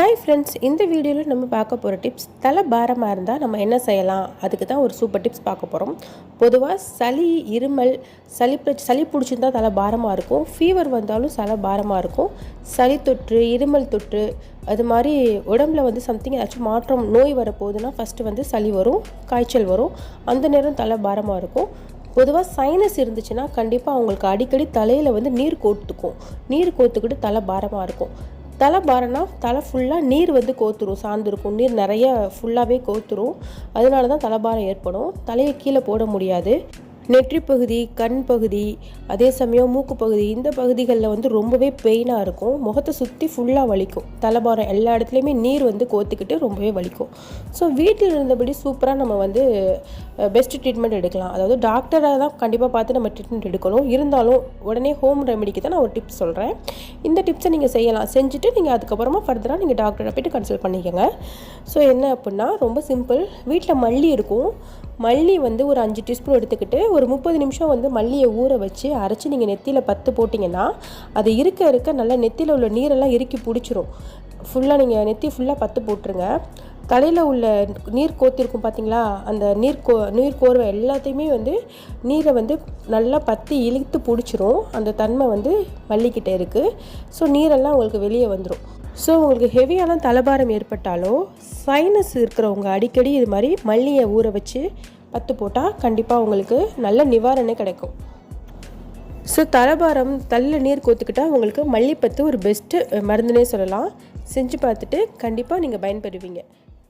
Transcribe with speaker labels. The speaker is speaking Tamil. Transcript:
Speaker 1: ஹாய் ஃப்ரெண்ட்ஸ் இந்த வீடியோவில் நம்ம பார்க்க போகிற டிப்ஸ் தலை பாரமாக இருந்தால் நம்ம என்ன செய்யலாம்? அதுக்கு தான் ஒரு சூப்பர் டிப்ஸ் பார்க்க போகிறோம் பொதுவாக சளி இருமல் சளி பிரச்ச சளி பிடிச்சிருந்தா தலை பாரமாக இருக்கும். ஃபீவர் வந்தாலும் தலை பாரமாக இருக்கும். சளி தொற்று இருமல் தொற்று அது மாதிரி உடம்புல வந்து சம்திங் ஏதாச்சும் மாற்றம் நோய் வரப்போகுதுன்னா ஃபஸ்ட்டு வந்து சளி வரும் காய்ச்சல் வரும். அந்த நேரம் தலை பாரமாக இருக்கும். பொதுவாக சைனஸ் இருந்துச்சுன்னா கண்டிப்பாக அவங்களுக்கு அடிக்கடி தலையில் வந்து நீர் கோத்துக்கும். நீர் கோத்துக்கிட்டு தலை பாரமாக இருக்கும். தலை பாரம்னா தலை ஃபுல்லாக நீர் வந்து கோத்துரும் சார்ந்துருக்கும். நீர் நிறைய ஃபுல்லாகவே கோத்துரும். அதனால தான் தலைபாரம் ஏற்படும். தலையை கீழே போட முடியாது. நெற்றி பகுதி கண் பகுதி அதே சமயம் மூக்கு பகுதி இந்த பகுதிகளில் வந்து ரொம்பவே பெயினாக இருக்கும். முகத்தை சுற்றி ஃபுல்லாக வலிக்கும். தலைபாரம் எல்லா இடத்துலையுமே நீர் வந்து கோத்துக்கிட்டு ரொம்பவே வலிக்கும். ஸோ வீட்டில் இருந்தபடி சூப்பராக நம்ம வந்து பெஸ்ட் ட்ரீட்மெண்ட் எடுக்கலாம். அதாவது டாக்டரை தான் கண்டிப்பாக பார்த்து நம்ம ட்ரீட்மெண்ட் எடுக்கணும். இருந்தாலும் உடனே ஹோம் ரெமெடிக்கு தான் நான் ஒரு டிப்ஸ் சொல்கிறேன் இந்த டிப்ஸை நீங்கள் செய்யலாம். செஞ்சுட்டு நீங்கள் அதுக்கப்புறமா ஃபர்தராக நீங்கள் டாக்டரை போய்ட்டு கன்சல்ட் பண்ணிக்கோங்க. ஸோ என்ன அப்படின்னா ரொம்ப சிம்பிள் வீட்டில் மல்லி இருக்கும். மல்லி வந்து ஒரு அஞ்சு டீஸ்பூன் எடுத்துக்கிட்டு ஒரு முப்பது நிமிஷம் வந்து மல்லியை ஊற வச்சு அரைச்சி நீங்கள் நெத்தியில் பத்து போட்டிங்கன்னா அது இருக்க இருக்க நல்லா நெத்தியில் உள்ள நீரெல்லாம் இறுக்கி பிடிச்சிரும். ஃபுல்லாக நீங்கள் நெத்தி ஃபுல்லாக பத்து போட்டுருங்க. தலையில் உள்ள நீர் கோத்திருக்கும் பார்த்தீங்களா அந்த நீர் கோ நீர் கோர்வை எல்லாத்தையுமே வந்து நீரை வந்து நல்லா பற்றி இழுத்து பிடிச்சிரும். அந்த தன்மை வந்து மல்லிக்கிட்ட இருக்குது ஸோ நீரெல்லாம் உங்களுக்கு வெளியே வந்துடும் ஸோ உங்களுக்கு ஹெவியான தலைபாரம் ஏற்பட்டாலோ சைனஸ் இருக்கிறவங்க அடிக்கடி இது மாதிரி மல்லியை ஊற வச்சு பத்து போட்டால் கண்டிப்பாக உங்களுக்கு நல்ல நிவாரணம் கிடைக்கும். ஸோ தலைபாரம் தள்ள நீர் கோத்துக்கிட்டால் உங்களுக்கு மல்லிப்பத்து ஒரு பெஸ்ட்டு மருந்துனே சொல்லலாம். செஞ்சு பார்த்துட்டு கண்டிப்பாக நீங்கள் பயன்பெறுவீங்க